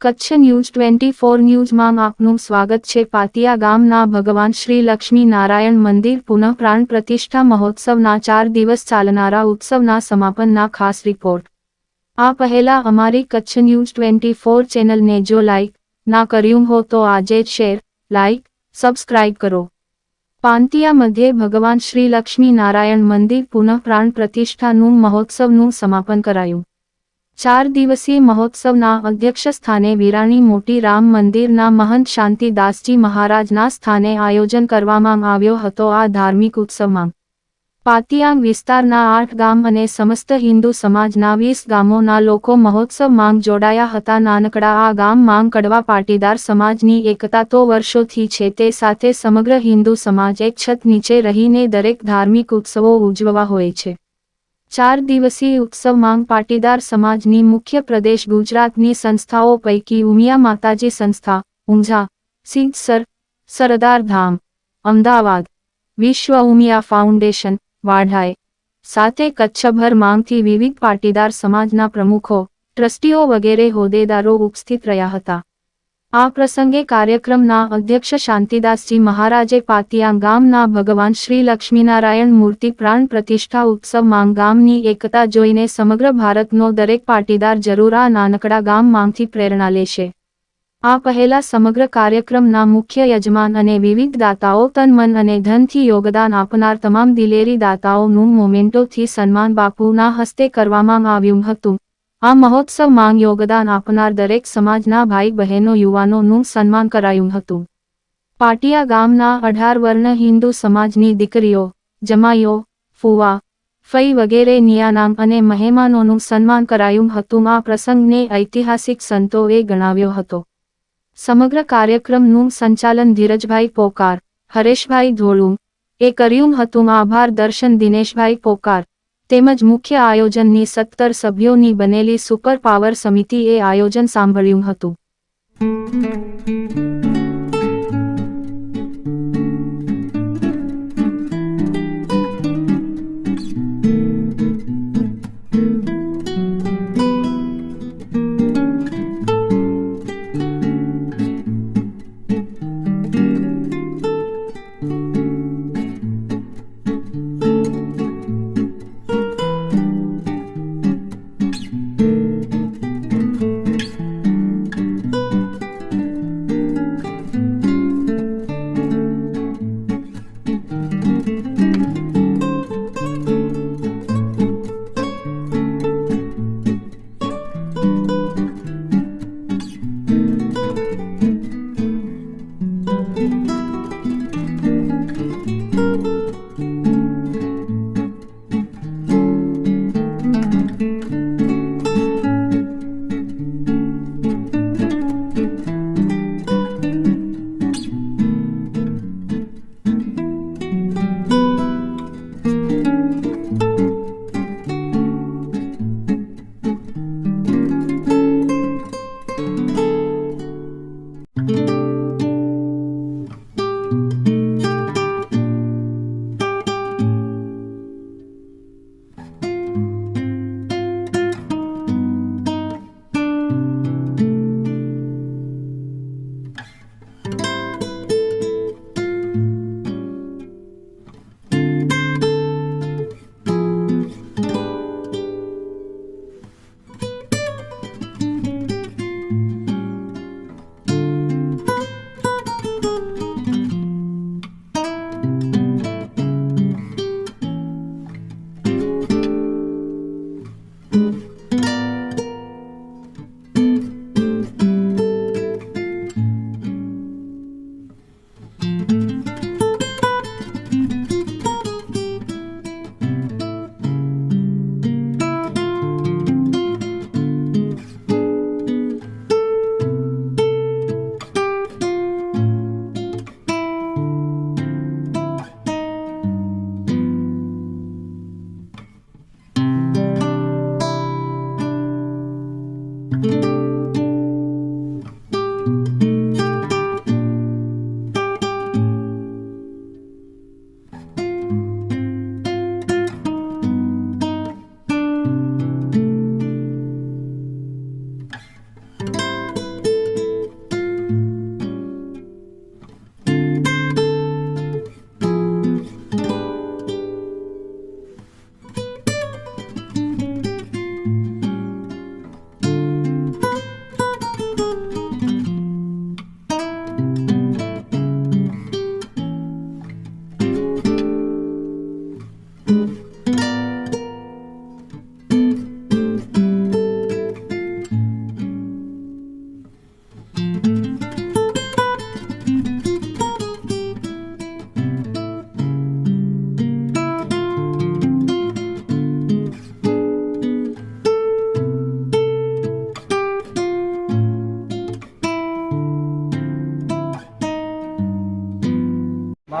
Kutch news twenty four ન્યૂઝમાં આપનું સ્વાગત છે. પાતિયા ગામના ભગવાન શ્રી લક્ષ્મી નારાયણ મંદિર પુનઃ પ્રાણ પ્રતિષ્ઠા મહોત્સવના ચાર દિવસ ચાલનારા ઉત્સવના સમાપનના ખાસ રિપોર્ટ આ પહેલા અમારી કચ્છ ન્યૂઝ ટ્વેન્ટી ફોર ચેનલને જો લાઇક ના કર્યું હો તો આજે શેર લાઇક સબસ્ક્રાઇબ કરો. પાંતિયા મધ્યે ભગવાન શ્રી લક્ષ્મી નારાયણ મંદિર પુનઃ પ્રાણ પ્રતિષ્ઠાનું મહોત્સવનું સમાપન કરાયું. ચાર દિવસીય મહોત્સવના અધ્યક્ષ સ્થાને વિરાણી મોટી રામ મંદિરના મહંત શાંતિદાસજી મહારાજના સ્થાને આયોજન કરવામાં આવ્યો હતો આ ધાર્મિક ઉત્સવમાં. પાતિયાંગ વિસ્તારના આઠ ગામ અને સમસ્ત હિન્દુ સમાજના વીસ ગામોના લોકો મહોત્સવ માંગ જોડાયા હતા. નાનકડા આ ગામ માંગ કડવા પાટીદાર સમાજની એકતા તો વર્ષોથી છે, તે સાથે સમગ્ર હિન્દુ સમાજ એક છત નીચે રહીને દરેક ધાર્મિક ઉત્સવો ઉજવવા હોય છે. ચાર દિવસીય ઉત્સવ માંગ પાટીદાર સમાજની મુખ્ય પ્રદેશ ગુજરાતની સંસ્થાઓ પૈકી ઉમિયા માતાજી સંસ્થા, ઊંઝા સિંધસર સરદાર ધામ, અમદાવાદ, વિશ્વ ઉમિયા ફાઉન્ડેશન વાઢાએ સાથે કચ્છભર માંગથી વિવિધ પાટીદાર સમાજના પ્રમુખો, ટ્રસ્ટીઓ વગેરે હોદ્દેદારો ઉપસ્થિત રહ્યા હતા. આ પ્રસંગે કાર્યક્રમના અધ્યક્ષ શાંતિદાસજી મહારાજે પાતિયા ગામના ભગવાન શ્રી લક્ષ્મીનારાયણ મૂર્તિ પ્રાણ પ્રતિષ્ઠા ઉત્સવમાં ગામની એકતા જોઈને સમગ્ર ભારતનો દરેક પાટીદાર જરૂર આ નાનકડા ગામમાંથી પ્રેરણા લેશે. આ પહેલા સમગ્ર કાર્યક્રમના મુખ્ય યજમાન અને વિવિધ દાતાઓ તન મન અને ધનથી યોગદાન આપનાર તમામ દિલેરી દાતાઓનું મોમેન્ટોથી સન્માન બાપુના હસ્તે કરવામાં આવ્યું હતું. આ મહોત્સવમાં યોગદાન આપનાર દરેક સમાજના ભાઈ બહેનો યુવાનોનું સન્માન કરાયું હતું. પાટિયા ગામના અઢાર વર્ણ હિન્દુ સમાજની દીકરીઓ, જમાઈઓ, ફુવા, ફઈ વગેરે નિયાનામ અને મહેમાનોનું સન્માન કરાયું હતું. આ પ્રસંગને ઐતિહાસિક સંતોએ ગણાવ્યો હતો. સમગ્ર કાર્યક્રમનું સંચાલન ધીરજભાઈ પોકાર, હરેશભાઈ ધોળું એ કર્યું હતું. આભાર દર્શન દિનેશભાઈ પોકાર તેમજ મુખ્ય આયોજનની સત્તર સભ્યોની બનેલી સુપર પાવર સમિતિએ આયોજન સાંભળ્યું હતું.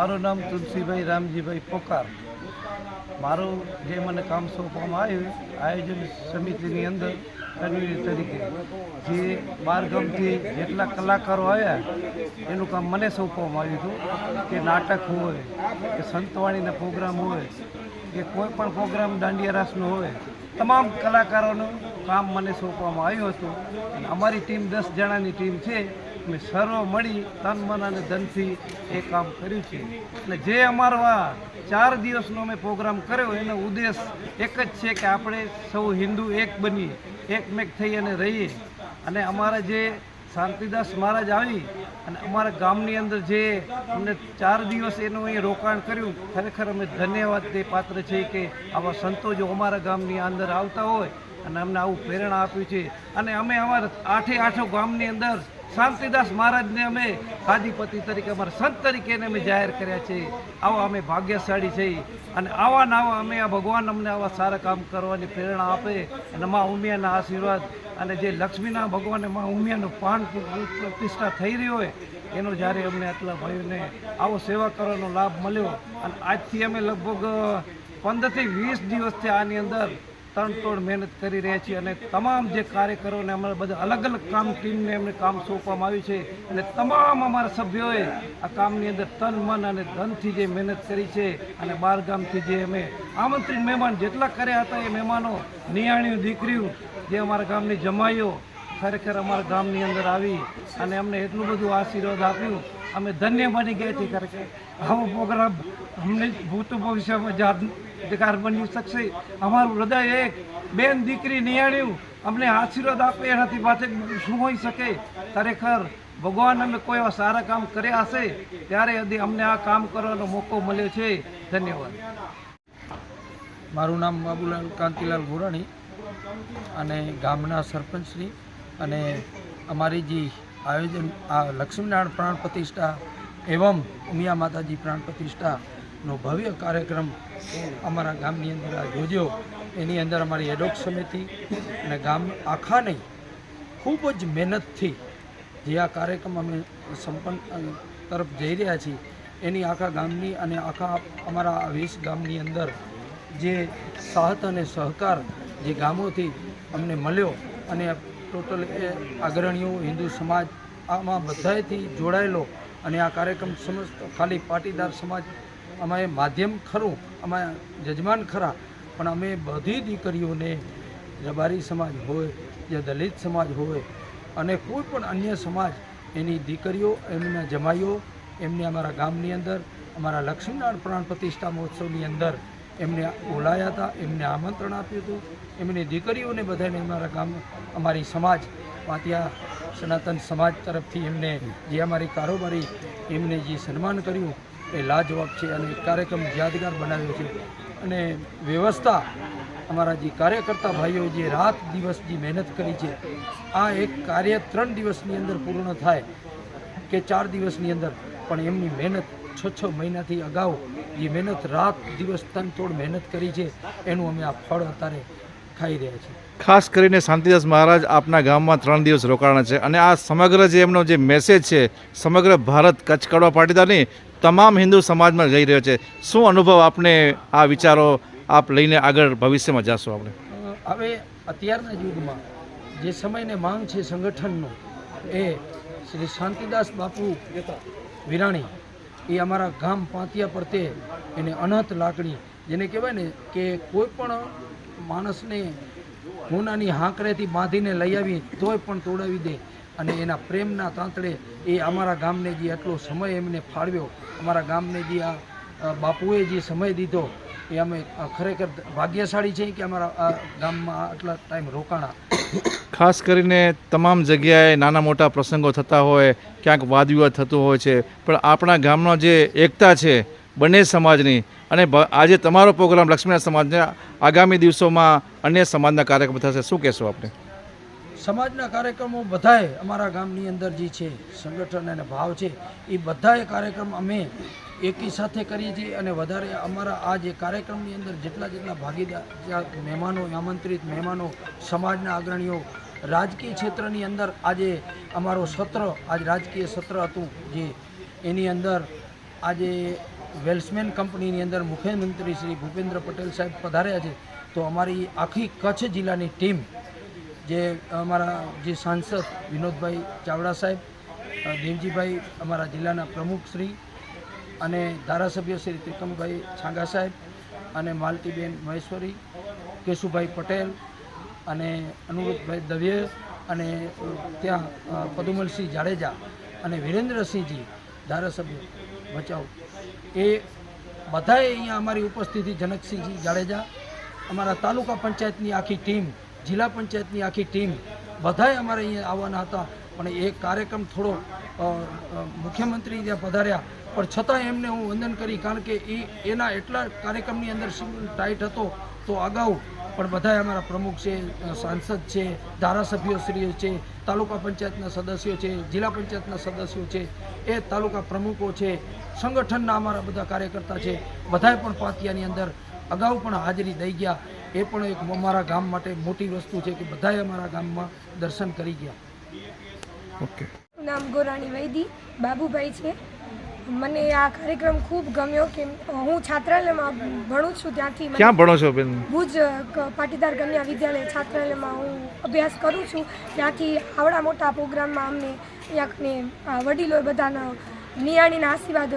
મારું નામ તુલસીભાઈ રામજીભાઈ પોકાર. મારું જે મને કામ સોંપવામાં આવ્યું, આયોજન સમિતિની અંદર કન્વીનર તરીકે. જે બાર જેટલા કલાકારો આવ્યા, એનું કામ મને સોંપવામાં આવ્યું હતું. કે નાટક હોય, કે સંતવાણીના પ્રોગ્રામ હોય, કે કોઈ પણ પ્રોગ્રામ દાંડિયા રાસનો હોય, તમામ કલાકારોનું કામ મને સોંપવામાં આવ્યું હતું. અને અમારી ટીમ દસ જણાની ટીમ છે. અમે સર્વ મળી તન મન અને ધનથી એ કામ કર્યું છે. એટલે જે અમારો આ ચાર દિવસનો અમે પ્રોગ્રામ કર્યો, એનો ઉદ્દેશ એક જ છે કે આપણે સૌ હિન્દુ એક બનીએ, એકમેક થઈ અને રહીએ. અને અમારા જે શાંતિદાસ મહારાજ આવી અને અમારા ગામની અંદર જે અમને ચાર દિવસ એનું અહીં રોકાણ કર્યું, ખરેખર અમે ધન્યવાદ તે પાત્ર છે કે આવા સંતો જો અમારા ગામની અંદર આવતા હોય અને અમને આવું પ્રેરણા આપ્યું છે. અને અમે અમારા આઠે આઠો ગામની અંદર શાંતિદાસ મહારાજને અમે કાદીપતિ તરીકે, અમારા સંત તરીકે અમે જાહેર કર્યા છે. આવા અમે ભાગ્યશાળી છીએ અને આવા નાવા અમે આ ભગવાન અમને આવા સારા કામ કરવાની પ્રેરણા આપે અને મા ઉમિયાના આશીર્વાદ અને જે લક્ષ્મીના ભગવાને મા ઉમિયાનું પાન પ્રતિષ્ઠા થઈ રહી હોય, એનો જ્યારે અમને આટલા ભાઈઓને આવો સેવા કરવાનો લાભ મળ્યો. અને આજથી અમે લગભગ પંદરથી વીસ દિવસથી આની અંદર તણતોડ મહેનત કરી રહ્યા છીએ અને તમામ જે કાર્યકરોને અમારા બધા અલગ અલગ કામ ટીમને એમને કામ સોંપવામાં આવ્યું છે અને તમામ અમારા સભ્યોએ આ કામની અંદર તન, મન અને ધનથી જે મહેનત કરી છે અને બારગામથી જે અમે આમંત્રિત મહેમાન જેટલા કર્યા હતા એ મહેમાનો નિયાણીઓ દીકરીઓ જે અમારા ગામની જમાઈઓ ખરેખર અમારા ગામની અંદર આવી અને અમને એટલું બધું આશીર્વાદ આપ્યું. અમે ધન્ય બની ગયા છીએ ખરેખર. આવો પ્રોગ્રામ અમને ભૂત ભવિષ્યમાં યાદગાર બની શકશે અમારું હૃદય એક બેન દીકરી નિયાળ્યું અમને આશીર્વાદ આપે, એનાથી પાછળ શું હોઈ શકે? ખરેખર ભગવાન અમે કોઈ એવા સારા કામ કર્યા હશે, ત્યારે હજી અમને આ કામ કરવાનો મોકો મળ્યો છે. ધન્યવાદ. મારું નામ બાબુલાલ કાંતિલાલ ગોરાણી અને ગામના સરપંચશ્રી અને અમારી જે આયોજન, આ લક્ષ્મીનારાયણ પ્રાણ પ્રતિષ્ઠા એવમ ઉમિયા માતાજી પ્રાણ પ્રતિષ્ઠાનો ભવ્ય કાર્યક્રમ અમારા ગામની અંદર આ યોજ્યો એની અંદર અમારી એડોક સમિતિ અને ગામ આખાને ખૂબ જ મહેનતથી જે આ કાર્યક્રમ અમે સંપન્ન તરફ જઈ રહ્યા છીએ, એની આખા ગામની અને આખા અમારા વીસ ગામની અંદર જે સાહત અને સહકાર જે ગામોથી અમને મળ્યો અને ટોટલ એ અગ્રણીઓ હિન્દુ સમાજ આમાં બધાથી જોડાયેલો અને આ કાર્યક્રમ સમસ્ત ખાલી પાટીદાર સમાજ, અમારે માધ્યમ ખરું અમે જજમાન ખરા, પણ અમે બધી દીકરીઓને રબારી સમાજ હોય જે દલિત સમાજ હોય અને કોઈ પણ અન્ય સમાજ, એની દીકરીઓ, એમના જમાઈઓ, એમને અમારા ગામની અંદર, અમારા લક્ષ્મીનારાયણ પ્રાણ પ્રતિષ્ઠા મહોત્સવની અંદર એમને બોલાયા હતા, એમને આમંત્રણ આપ્યું હતું. એમની દીકરીઓને બધાને અમારા ગામ, અમારી સમાજ ત્યાં સનાતન સમાજ તરફથી એમને જે અમારી કારોબારી, એમને જે સન્માન કર્યું એ લાજવાબ છે અને કાર્યક્રમ યાદગાર બનાવ્યો છે. અને વ્યવસ્થા અમારા જે કાર્યકર્તા ભાઈઓ જે રાત દિવસ જે મહેનત કરી છે, આ એક કાર્ય ત્રણ દિવસની અંદર પૂર્ણ થાય કે ચાર દિવસની અંદર. પણ એમની મહેનત છ છ મહિનાથી અગાઉ જે મહેનત રાત દિવસ તનતોડ મહેનત કરી છે, એનું અમે આ ફળ અત્યારે ખાઈ રહ્યા છીએ. ખાસ કરીને શાંતિદાસ મહારાજ આપના ગામમાં ત્રણ દિવસ રોકાણા છે અને આ સમગ્ર જે એમનો જે મેસેજ છે, સમગ્ર ભારત કચ્છ કડવા પાટીદારની તમામ હિન્દુ સમાજમાં જઈ રહ્યો છે. શું અનુભવ આપને આ વિચારો આપ લઈને આગળ ભવિષ્યમાં જશો આપણે? હવે અત્યારના યુગમાં જે સમયને માંગ છે સંગઠનનો, એ શ્રી શાંતિદાસ બાપુ વિરાણી, એ અમારા ગામ પાંતિયા પરતે એને અનહત લાકડી, જેને કહેવાય ને કે કોઈ પણ માણસને હોનાની હાંકરેથી બાંધીને લઈ આવી, તોય પણ તોડાવી દે અને એના પ્રેમના તાંતડે એ અમારા ગામને જે આટલો સમય એમને ફાળવ્યો અમારા ગામને જે આ બાપુએ જે સમય દીધો, એ અમે ખરેખર ભાગ્યશાળી છે કે અમારા ગામમાં આટલા ટાઈમ રોકાણા. ખાસ કરીને તમામ જગ્યાએ નાના મોટા પ્રસંગો થતા હોય, ક્યાંક વાદવિવાદ થતો હોય છે, પણ આપણા ગામનો જે એકતા છે, બંને સમાજની, અને આજે તમારો પ્રોગ્રામ લક્ષ્મીના સમાજને આગામી દિવસોમાં અન્ય સમાજના કાર્યક્રમ થશે શું કહેશો આપણે? સમાજના કાર્યક્રમો બધાએ અમારા ગામની અંદર જે છે, સંગઠન અને ભાવ છે, એ બધાએ કાર્યક્રમ અમે એકી સાથે કરીએ છીએ અને વધારે અમારા આ જે કાર્યક્રમની અંદર જેટલા જેટલા ભાગીદાર, મહેમાનો, આમંત્રિત મહેમાનો, સમાજના અગ્રણીઓ, રાજકીય ક્ષેત્રની અંદર આજે અમારો સત્ર, આજ રાજકીય સત્ર હતું જે એની અંદર આજે વેલ્સમેન કંપનીની અંદર મુખ્યમંત્રી શ્રી ભૂપેન્દ્ર પટેલ સાહેબ પધાર્યા છે. તો અમારી આખી કચ્છ જિલ્લાની ટીમ જે અમારા જે સાંસદ વિનોદભાઈ ચાવડા સાહેબ દેવજીભાઈ અમારા જિલ્લાના પ્રમુખ શ્રી અને ધારાસભ્ય શ્રી ત્રિકમભાઈ છાંગા સાહેબ અને માલતીબેન મહેશ્વરી, કેશુભાઈ પટેલ અને અનુરૂપભાઈ દવે અને ત્યાં પદુમલસિંહ જાડેજા અને વિરેન્દ્રસિંહજી ધારાસભ્ય. બચાવ. એ બધાએ અહીંયા અમારી ઉપસ્થિતિ, જનકસિંહજી જાડેજા, અમારા તાલુકા પંચાયતની આખી ટીમ જિલ્લા પંચાયતની આખી ટીમ બધાએ અમારે અહીંયા આવવાના હતા. પણ એ કાર્યક્રમ થોડો મુખ્યમંત્રી ત્યાં પધાર્યા. પણ છતાં એમને હું વંદન કરી, કારણ કે એ એના એટલા કાર્યક્રમની અંદર ટાઈટ હતો તો અગાઉ પણ બધાએ અમારા પ્રમુખ છે સાંસદ છે, ધારાસભ્યો શ્રીઓ છે, તાલુકા પંચાયતના સદસ્યો છે, જિલ્લા પંચાયતના સદસ્યો છે, એ તાલુકા પ્રમુખો છે, સંગઠનના અમારા બધા કાર્યકર્તા છે બધાએ પણ પાતિયાની અંદર અગાઉ પણ હાજરી દઈ ગયા. એ પણ એક અમારા ગામ માટે મોટી વસ્તુ છે કે બધાએ અમારા ગામમાં દર્શન કરી ગયા. ઓકે. નામ ગોરાણી વૈદી બાબુભાઈ છે. મને આ કાર્યક્રમ ખૂબ ગમ્યો કે હું છાત્રાલયમાં ભણું છું ત્યાંથી ક્યાં ભણો છો બેન? ભુજ પાટીદાર કન્યા વિદ્યાલય છાત્રાલયમાં હું અભ્યાસ કરું છું. ત્યાંથી આવડા મોટા પ્રોગ્રામમાં અમને અહીંયાને આ વડીલો બધાના નિયાણીના આશીર્વાદ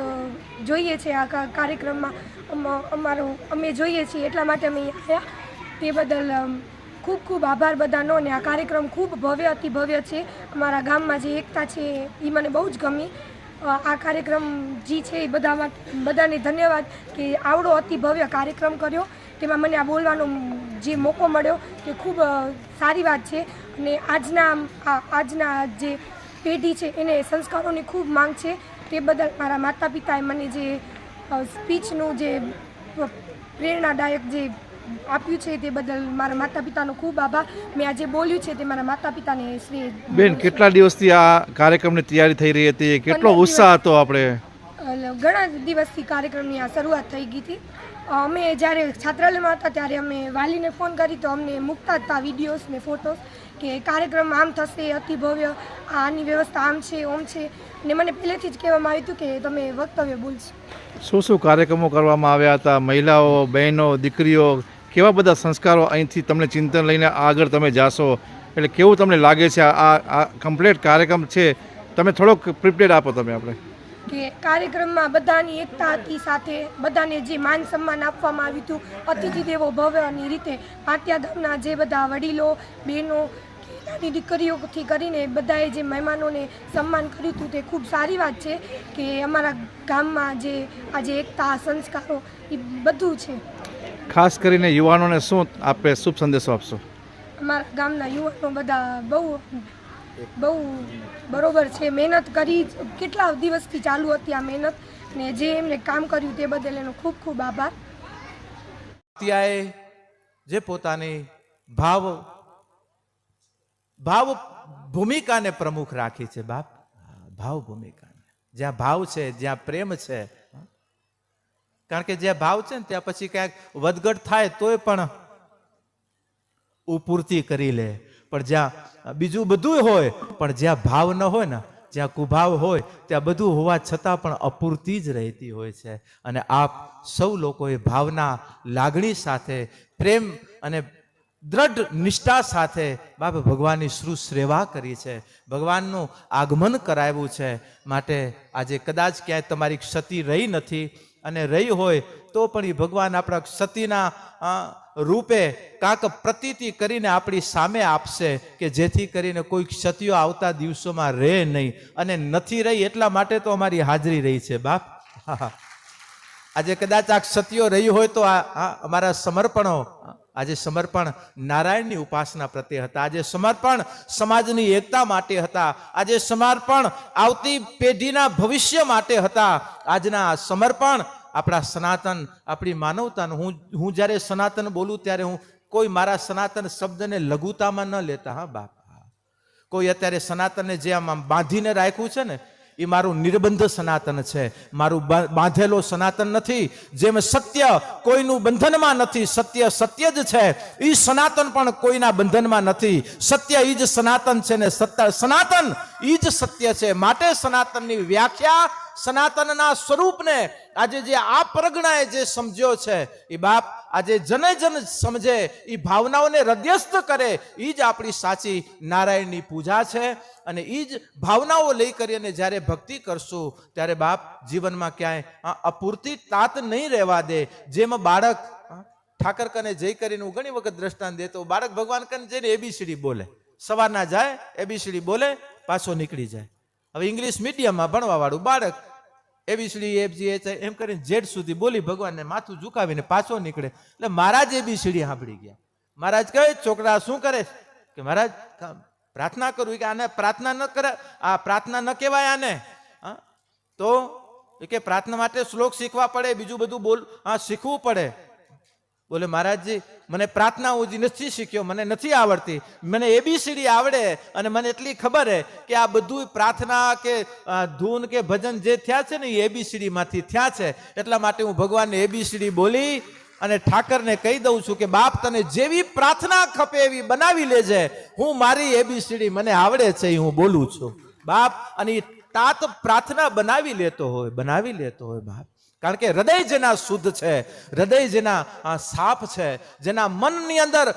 જોઈએ છે આ કાર્યક્રમમાં. અમ- અમારો અમે જોઈએ છીએ એટલા માટે અમે અહીંયા આવ્યા તે બદલ ખૂબ ખૂબ આભાર બધાનો અને આ કાર્યક્રમ ખૂબ ભવ્ય, અતિ ભવ્ય છે. અમારા ગામમાં જે એકતા છે એ મને બહુ જ ગમી. આ કાર્યક્રમ જે છે એ બધા બધાને ધન્યવાદ કે આવડો, અતિ ભવ્ય કાર્યક્રમ કર્યો. તેમાં મને આ બોલવાનો જે મોકો મળ્યો તે ખૂબ સારી વાત છે. અને આજના આજના જે પેઢી છે એને સંસ્કારોની ખૂબ માંગ છે. તે બદલ મારા માતા પિતાએ મને જે સ્પીચનું જે પ્રેરણાદાયક જે આપ્યું છે તે બદલ મારા માતા પિતાનો ખૂબ આભાર. મેં આજે બોલ્યું છે તે મારા માતા પિતાને શ્રી બેન કેટલા દિવસથી આ કાર્યક્રમની તૈયારી થઈ રહી હતી? કેટલો ઉત્સાહ હતો આપણે? ઘણા દિવસથી કાર્યક્રમની આ શરૂઆત થઈ ગઈ હતી. અમે જ્યારે છાત્રાલયમાં હતા ત્યારે અમે વાલીને ફોન કરી તો અમને મૂકતા હતા વિડીયોઝ ને ફોટોસ કે કાર્યક્રમ આમ થશે અતિ ભવ્ય આની વ્યવસ્થા આમ છે ઓમ છે. ને મને પહેલેથી જ કહેવામાં આવ્યું હતું કે તમે વક્તવ્ય બોલશો. શું શું કાર્યક્રમો કરવામાં આવ્યા હતા? મહિલાઓ બહેનો દીકરીઓ કેવા બધા સંસ્કારો અહીંથી તમને ચિંતન લઈને આગળ તમે જાશો? એટલે કેવું તમને લાગે છે આ આ કમ્પ્લીટ કાર્યક્રમ છે? તમે થોડોક પ્રિપેર આપો તમે આપણે. કે કાર્યક્રમમાં બધાની એકતા હતી સાથે બધાને જે માન સન્માન આપવામાં આવ્યું હતું અતિથિ દેવો ભવ્યની રીતે. પાટિયા જે બધા વડીલો બહેનો નાની દીકરીઓથી કરીને બધાએ જે મહેમાનોને સન્માન કર્યું હતું તે ખૂબ સારી વાત છે કે અમારા ગામમાં જે આજે એકતા સંસ્કારો એ બધું છે. ખાસ કરીને યુવાનોને શું આપે શુભ સંદેશો આપશો? અમારા ગામના યુવાનો બધા બહુ બહુ બરોબર છે. મહેનત કરી કેટલા દિવસથી ચાલુ હતી આ મહેનત ને જે એમને કામ કર્યું તે બદલ એનો ખૂબ ખૂબ આભાર. જે પોતાની ભાવ ભાવ ભૂમિકાને પ્રમુખ રાખી છે, બાપ. ભાવ ભૂમિકાને. જ્યાં ભાવ છે, જ્યાં પ્રેમ છે કારણ કે જ્યાં ભાવ છે ને, ત્યાં પછી ક્યાંક વધઘટ થાય તોય પણ ઉપૂર્તિ કરી લે. પણ જ્યાં બીજું બધું હોય, પણ જ્યાં ભાવ ન હોય ને, જ્યાં કુભાવ હોય, ત્યાં બધું હોવા છતાં પણ અપૂરતી જ રહેતી હોય છે. અને આપ સૌ લોકોએ ભાવના, લાગણી સાથે પ્રેમ અને દ્રઢ નિષ્ઠા સાથે બાપ ભગવાનની શ્રુ સેવા કરી છે, ભગવાનનું આગમન કરાવ્યું છે માટે આજે કદાચ ક્યાંય તમારી ક્ષતિ રહી નથી અને રહી હોય તો પણ એ ભગવાન આપણા ક્ષતિના રૂપે કાંક પ્રતીતિ કરીને આપણી સામે આપશે કે જેથી કરીને કોઈ ક્ષતિઓ આવતા દિવસોમાં રહે નહીં અને નથી રહી એટલા માટે તો અમારી હાજરી રહી છે, બાપ હા. આજે કદાચ આ ક્ષતિઓ રહી હોય તો આ અમારા સમર્પણો આજે સમર્પણ નારાયણની ઉપાસના પ્રત્યે હતા. આજે સમર્પણ સમાજની એકતા માટે હતા. આજે સમર્પણ આવતી પેઢીના ભવિષ્ય માટે હતા. આજના સમર્પણ આપણા સનાતન, આપણી માનવતાનું. હું હું જ્યારે સનાતન બોલું ત્યારે હું કોઈ મારા સનાતન શબ્દને લઘુતામાં ન લેતા, હા બાપા. કોઈ અત્યારે સનાતનને જે આમ બાંધીને રાખ્યું છે ને એ મારું નિર્બંધ સનાતન છે. મારું બાંધેલો સનાતન નથી. જેમ સત્ય કોઈનું બંધનમાં નથી, સત્ય સત્ય જ છે. એ સનાતન પણ કોઈના બંધનમાં નથી. સત્ય એ જ સનાતન છે ને સત્ય, સનાતન એ જ સત્ય છે. માટે સનાતનની વ્યાખ્યા, સનાતનના સ્વરૂપને આજે જે આ પ્રગણાએ જે સમજ્યો છે એ બાપ આજે જને જન સમજે એ ભાવનાઓને હૃદયસ્થ કરે એ જ આપણી સાચી નારાયણની પૂજા છે. અને એ જ ભાવનાઓ લઈ કરી અને જ્યારે ભક્તિ કરશું, ત્યારે બાપ જીવનમાં ક્યાંય અપૂરતી તાત નહીં રહેવા દે. જેમ બાળક ઠાકર કને જઈ કરીને હું ઘણી વખત દ્રષ્ટાંત દેતો, બાળક ભગવાન કને જઈને એબીસીડી બોલે. સવારના જાય એબીસીડી બોલે પાછો નીકળી જાય. હવે ઇંગ્લિશ મીડિયમમાં ભણવાવાળું બાળક એબીસીડી એફજી એચ એમ કરીને જેડ સુધી બોલી ભગવાનને માથું ઝુકાવીને પાછો નીકળે. એટલે મહારાજ એબીસીડી સાંભળી ગયા. મહારાજ કહે, છોકરા, શું કરે કે મહારાજ પ્રાર્થના કરું. કે આને પ્રાર્થના ન કરે, આ પ્રાર્થના ન કહેવાય આને. હા? તો કે પ્રાર્થના માટે શ્લોક શીખવા પડે, બીજું બધું બોલ શીખવું પડે. બોલે, મહારાજજી, મને પ્રાર્થના હું નથી શીખ્યો, મને નથી આવડતી. મને એબીસીડી આવડે અને મને એટલી ખબર છે કે આ બધું પ્રાર્થના કે ધૂન કે ભજન જે થયા છે ને એ એબીસીડીમાંથી થયા છે. એટલા માટે હું ભગવાનને એબીસીડી બોલી અને ઠાકરને કહી દઉં છું કે, બાપ, તને જેવી પ્રાર્થના ખપે એવી બનાવી લેજે. હું મારી એબીસીડી મને આવડે છે એ હું બોલું છું. બાપ, અને તાત પ્રાર્થના બનાવી લેતો હોય, બનાવી લેતો હોય બાપ. કારણ કે હૃદય જેના શુદ્ધ છે, હૃદય જેના સાફ છે, જેના મનની અંદર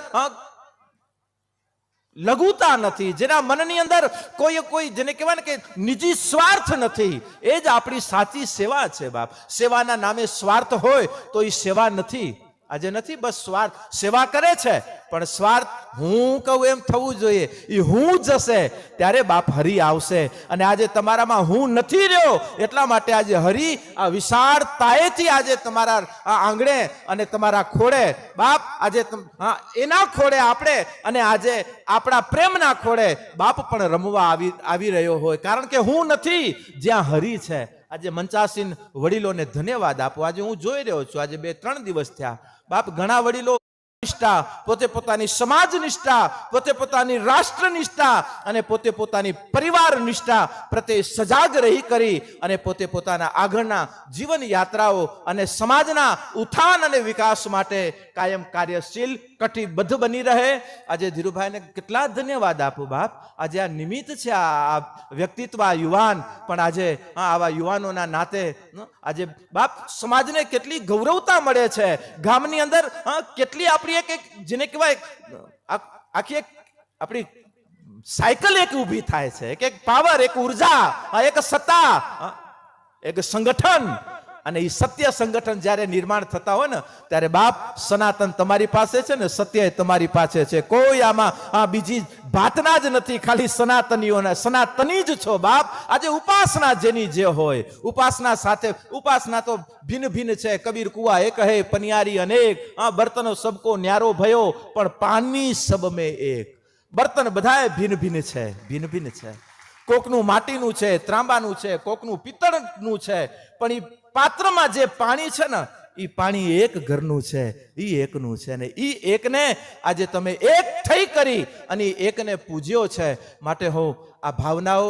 લઘુતા નથી, જેના મનની અંદર કોઈ કોઈ જેને કહેવાય ને કે નિજી સ્વાર્થ નથી, એ જ આપણી સાચી સેવા છે બાપ. સેવાના નામે સ્વાર્થ હોય તો એ સેવા નથી. આજે નથી, બસ સ્વાર્થ સેવા કરે છે. પણ સ્વાર્થ હું કહું એમ થવું જોઈએ. એ હું જશે ત્યારે બાપ હરી આવશે. અને આજે તમારામાં હું નથી રહ્યો, એટલા માટે આજે હરી આ વિશાળતાએથી આજે તમારા આ આંગણે અને તમારા ખોળે બાપ આજે એના ખોળે આપણે અને આજે આપણા પ્રેમના ખોળે બાપ પણ રમવા આવી આવી રહ્યો હોય. કારણ કે હું નથી, જ્યાં હરી છે. આજે મંચાસીન વડીલોને ધન્યવાદ આપો. આજે હું જોઈ રહ્યો છું, આજે બે ત્રણ દિવસ થયા. બાપ ઘણા વડીલો નિષ્ઠા, પોતે પોતાની સમાજ નિષ્ઠા, પોતે પોતાની રાષ્ટ્ર નિષ્ઠા અને પોતે પોતાની પરિવાર નિષ્ઠા પ્રત્યે સજાગ રહી કરી અને પોતે પોતાના આગળના જીવન યાત્રાઓ અને સમાજના ઉત્થાન અને વિકાસ માટે કાયમ કાર્યશીલ કટિબદ્ધ બની રહે. આજે ધીરુભાઈને કેટલા ધન્યવાદ આપું બાપ. આજે આ નિમિત્ત છે આ વ્યક્તિત્વ, આ યુવાન. પણ આજે આવા યુવાનોના નાતે આજે બાપ સમાજને કેટલી ગૌરવતા મળે છે. ગામની અંદર કેટલી આપણી એક એક જેને કહેવાય આખી એક આપણી સાયકલ એક ઊભી થાય છે. એક એક પાવર એક ઊર્જા એક સત્તા એક સંગઠન. અને એ સત્ય સંગઠન જ્યારે નિર્માણ થતા હોય ને, ત્યારે બાપ સનાતન તમારી પાસે છે ને, સત્ય તમારી પાસે છે. કોઈ આમાં, આ બીજી ભાતના જ નથી, ખાલી સનાતનીઓના, સનાતની જ છો બાપ. આજે ઉપાસના જેની જે હોય, ઉપાસના સાથે, ઉપાસના તો ભિન્ન ભિન્ન છે. કબીર કુવા એક હે, પનિયારી અનેક. આ બર્તનો સબકો ન્યારો ભયો, પણ પાની સબ મેં એક. બર્તન બધાએ ભિન્ન ભિન્ન છે, ભિન્ન ભિન્ન છે. કોકનું માટીનું છે, ત્રાંબાનું છે, કોકનું પિત્તળનું છે, પણ એ પાત્રમાં જે પાણી છે ને એ પાણી એક ઘરનું છે એ એકનું છે ને એ એકને આજે તમે એક થઈ કરી અને એકને પૂજ્યો છે. માટે હું આ ભાવનાઓ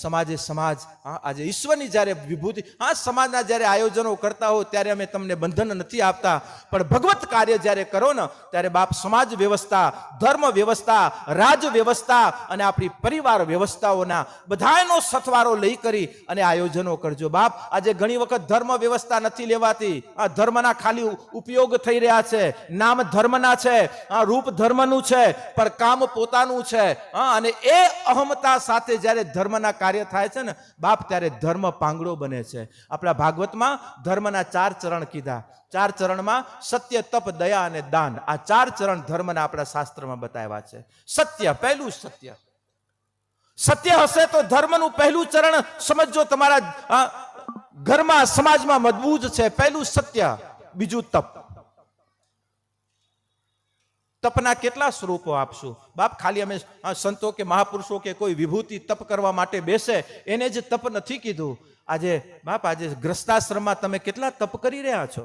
સમાજે સમાજ આજે ઈશ્વરની જ્યારે વિભૂતિ, હા, સમાજના જ્યારે આયોજનો કરતા હો, ત્યારે અમે તમને બંધન નથી આપતા. પણ ભગવત કાર્ય જ્યારે કરો ને, ત્યારે બાપ સમાજ વ્યવસ્થા, ધર્મ વ્યવસ્થા, રાજ વ્યવસ્થા અને આપણી પરિવાર વ્યવસ્થાઓના બધાનો સથવારો લઈ કરી અને આયોજનો કરજો. બાપ, આજે ઘણી વખત ધર્મ વ્યવસ્થા નથી લેવાતી. આ ધર્મના ખાલી ઉપયોગ થઈ રહ્યા છે. નામ ધર્મના છે. આ રૂપ ધર્મનું છે. પણ કામ પોતાનું છે. અને એ અહમતા સાથે જ્યારે ધર્મના કાર્ય થાય છે ને, બાપ ત્યારે ધર્મ પાંગડો બને છે. આપણા ભાગવતમાં ધર્મના ચાર ચરણ કીધા. ચાર ચરણમાં સત્ય, તપ, દયા અને દાન. આ ચાર ચરણ ધર્મના આપણા શાસ્ત્રમાં બતાવ્યા છે. સત્ય, પહેલું સત્ય. સત્ય હશે તો ધર્મનું પહેલું ચરણ સમજો તમારા ઘરમાં, સમાજમાં મજબૂત છે. પહેલું સત્ય, બીજું તપ. તપના કેટલા સ્વરૂપો આપશું? બાપ, ખાલી અમે સંતો કે મહાપુરુષો કે કોઈ વિભૂતિ તપ કરવા માટે બેસે, એને જ તપ નથી કીધું. આજે, બાપ, આજે ગ્રસ્તાશ્રમમાં તમે કેટલા તપ કરી રહ્યા છો?